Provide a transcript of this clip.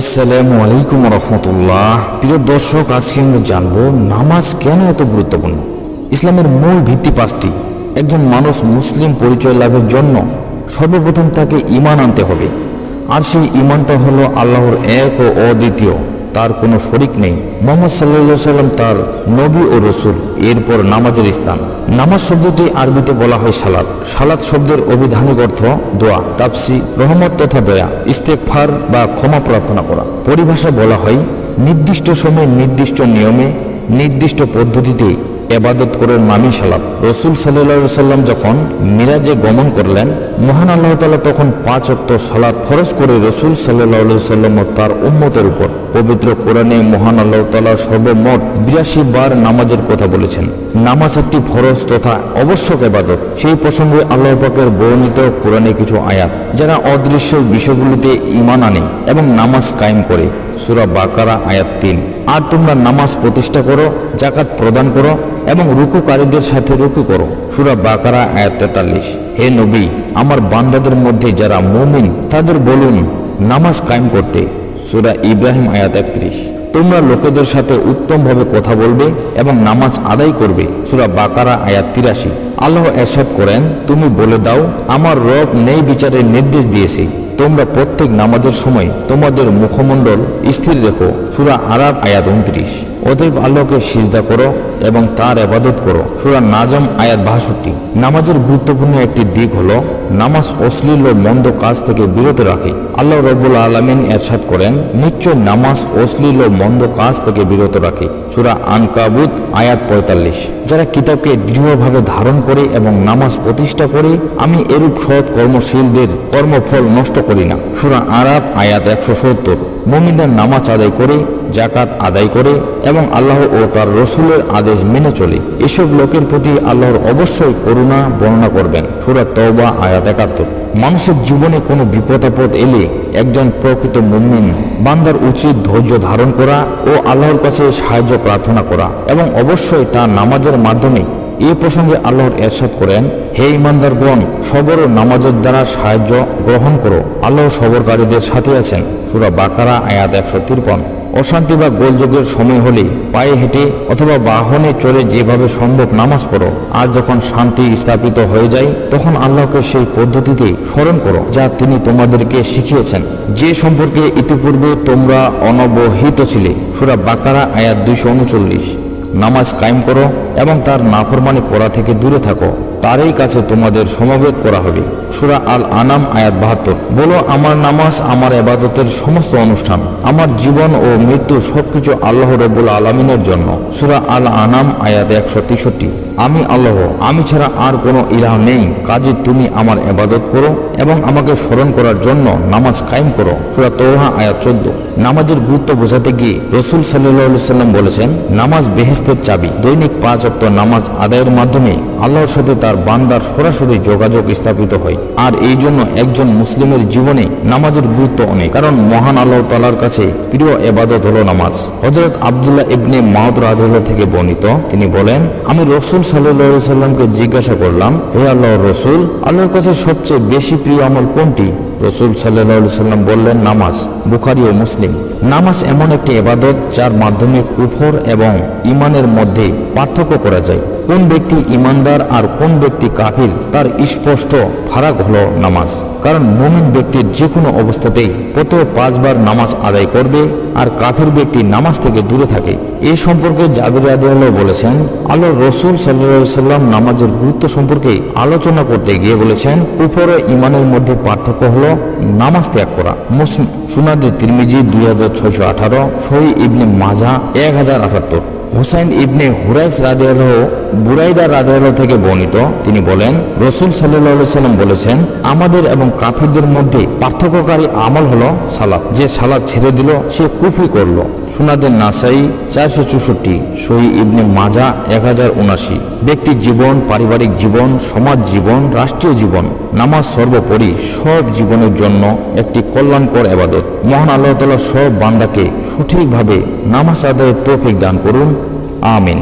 আসসালামু আলাইকুম রহমতুল্লাহ। প্রিয় দর্শক, আজকে আমরা জানব নামাজ কেন এত গুরুত্বপূর্ণ? ইসলামের মূল ভিত্তি পাঁচটি। একজন মানুষ মুসলিম পরিচয় লাভের জন্য সর্বপ্রথম তাকে ইমান আনতে হবে। আর সেই ইমানটা হলো আল্লাহর এক ও অদ্বিতীয়। তার কোনো শরিক নেই। মোহাম্মদ সাল্লা সাল্লাম তার নবী ও রসুল, এরপর নামাজের স্থান। নামাজ শব্দটি আরবিতে বলা হয় সালাদ সালাদ শব্দের অভিধানিক অর্থ দোয়া তাপসি রহমত তথা দয়া ইস্তেকফার বা ক্ষমা প্রার্থনা করা। পরিভাষা বলা হয়, নির্দিষ্ট সময়ে নির্দিষ্ট নিয়মে, নির্দিষ্ট পদ্ধতিতে এবাদত করার নামই সালাদ রসুল সাল্লা সাল্লাম যখন মিরাজে গমন করলেন, মহান আল্লাহ তালা তখন পাঁচ অক্ট সালাদ ফরজ করে রসুল সাল্লাহ সাল্লাম তার উম্মতের উপর পবিত্র কোরআনে মহান আল্লাহ তালা সর্বমোট বিরাশি বার নামাজের কথা বলেছেন। নামাজ একটি ফরজ তথা আবশ্যক এবাদত। সেই প্রসঙ্গে আল্লাহ পাকের বর্ণিত কোরআনে কিছু আয়াত, যারা অদৃশ্য বিষয়গুলিতে ইমান আনে এবং নামাজ কায়েম করে। সুরা বাকারা আয়াত তিন। আর তোমরা নামাজ প্রতিষ্ঠা করো জাকাত প্রদান করো এবং রুকুকারীদের সাথে রুকু করো। সুরা বাকারা, আয়াত তেতাল্লিশ। হে নবী, আমার বান্দাদের মধ্যে যারা মুমিন, তাদের বলুন, নামাজ কায়েম করতে। সুরা ইব্রাহিম, আয়াত একত্রিশ। তোমরা লোকেদের সাথে উত্তমভাবে কথা বলবে এবং নামাজ আদায় করবে। সুরা বাকারা, আয়াত তিরাশি। আল্লাহ এরশাদ করেন, তুমি বলে দাও, আমার রব নেই বিচারের নির্দেশ দিয়েছি। তোমরা প্রত্যেক নামাজের সময় তোমাদের মুখমণ্ডল স্থির রেখো। সুরা আরাব আয়াত উনত্রিশ। অতএব আল্লাহকে সিজদা করো এবং তার আবাদত করো। সুরা নাজম, আয়াত বাষট্টি। নামাজের গুরুত্বপূর্ণ একটি দিক হলো, নামাজ অশ্লীল ও মন্দ কাজ থেকে বিরত রাখে। আল্লাহ রব্বুল আলমিন এরশাদ করেন, নিশ্চয় নামাজ অশ্লীল ও মন্দ কাজ থেকে বিরত রাখে। সুরা আনকাবুত আয়াত পঁয়তাল্লিশ। যারা কিতাবকে দৃঢ়ভাবে ধারণ করে এবং নামাজ প্রতিষ্ঠা করে, আমি এরূপ সৎ কর্মশীলদের কর্মফল নষ্ট করি না। সুরা আরাব আয়াত একশো সত্তর। মমিনরা নামাজ আদায় করে জাকাত আদায় করে এবং আল্লাহ ও তার রসুলের আদেশ মেনে চলে। এসব লোকের প্রতি আল্লাহর অবশ্যই করুণা বর্ণনা করবেন। সুরা তওবা, আয়াত একাত্তর। মানুষের জীবনে কোনো বিপদ আপদ এলে একজন প্রকৃত মুমিন বান্দার উচিত ধৈর্য ধারণ করা ও আল্লাহর কাছে সাহায্য প্রার্থনা করা এবং অবশ্যই তার নামাজের মাধ্যমে এ প্রসঙ্গে আল্লাহর এরশাদ করেন, হে ইমানদারগণ, সবর নামাজের দ্বারা সাহায্য গ্রহণ করো। আল্লাহ সবরকারীদের সাথে আছেন। সুরা বাকারা, আয়াত একশো তিরপন। অশান্তি বা গোলযোগের সময় হলে পায়ে হেঁটে অথবা বাহনে চড়ে যেভাবে সম্ভব নামাজ পড়ো। আর যখন শান্তি স্থাপিত হয়ে যায়, তখন আল্লাহকে সেই পদ্ধতিতে স্মরণ করো, যা তিনি তোমাদেরকে শিখিয়েছেন। যে সম্পর্কে ইতিপূর্বে তোমরা অনবহিত ছিলে। সুরা বাকারা, আয়াত দুইশো উনচল্লিশ। নামাজ কায়েম করো এবং তার নাফরমানি করা থেকে দূরে থাকো। তারই কাছে তোমাদের সমবেত করা হবে। সুরা আল আনাম আয়াত বাহাত্তর। বলো, আমার নামাজ, আমার এবাদতের সমস্ত অনুষ্ঠান, আমার জীবন ও মৃত্যু সবকিছু আল্লাহ রবুল আলমিনের জন্য। সুরা আল আনাম আয়াত একশো তেষট্টি। আমি আল্লাহ, আমি ছাড়া আর কোনো ইলাহ নেই। কাজে তুমি আমার এবাদত করো এবং আমাকে স্মরণ করার জন্য নামাজ কায়েম করো। সুরা তোহা, আয়াত চোদ্দ। নামাজের গুরুত্ব বোঝাতে গিয়ে রসুল সাল্লাহ সাল্লাম বলেছেন, নামাজ বেহেস্তের চাবি, দৈনিক পাঁচ অক্ট নামাজ আদায়ের মাধ্যমে আল্লাহর সাথে তার বান্দার সরাসরি যোগাযোগ স্থাপিত হয়। আর এই জন্য একজন মুসলিমের জীবনে নামাজের গুরুত্ব অনেক। কারণ মহান আল্লাহ তালার কাছে প্রিয় এবাদত হলো নামাজ। হজরত আবদুল্লাহ ইবনে মাহদ রাদিল্লাহ থেকে বর্ণিত, তিনি বলেন, আমি রসুল সাল্লাহ সাল্লামকে জিজ্ঞাসা করলাম, হে আল্লাহর রসুল, আল্লাহর কাছে সবচেয়ে বেশি প্রিয় আমল কোনটি? রসুল সাল্লাম বললেন, নামাজ, বুখারি ও মুসলিম। নামাজ এমন একটি এবাদত যার মাধ্যমে কুফর এবং ইমানের মধ্যে পার্থক্য করা যায়। কোন ব্যক্তি ইমানদার আর কোন ব্যক্তি কাফির, তার স্পষ্ট ফারাক হলো নামাজ। কারণ মুমিন ব্যক্তির যে কোনো অবস্থাতেই প্রত্যহ পাঁচবার নামাজ আদায় করবে আর কাফির ব্যক্তি নামাজ থেকে দূরে থাকে। এ সম্পর্কে জাবির আদিয়াল্লাহ বলেছেন, আল্লাহ রসুল সাল্লা সাল্লাম নামাজের গুরুত্ব সম্পর্কে আলোচনা করতে গিয়ে বলেছেন ও ইমানের মধ্যে পার্থক্য হলো নামাজ ত্যাগ করা। মুসলিম সুনাদি তিরমিজি দুই হাজার ছয়শো আঠারো সহি ইবনে মাজা এক হাজার আটাত্তর। হুসাইন ইবনে হুরাইস রাদেল বুরাইদা রাদেল থেকে বর্ণিত। তিনি বলেন, রসুল সাল্লাহ সাল্লাম বলেছেন, আমাদের এবং কাফিরদের মধ্যে পার্থক্যকারী আমল হলো সালাদ। যে সালাদ ছেড়ে দিল, সে কুফি করল। সুনাদের নাসাই চারশো চৌষট্টি, সই ইবনে মাজা এক হাজার উনাশি। ব্যক্তির জীবন, পারিবারিক জীবন, সমাজ জীবন, রাষ্ট্রীয় জীবন, নামাজ সর্বোপরি সব জীবনের জন্য একটি কল্যাণকর আবাদত মহান আল্লাহ তালা সব বান্দাকে সঠিকভাবে নামাজ আদায়ের তৌফিক দান করুন। আমিন।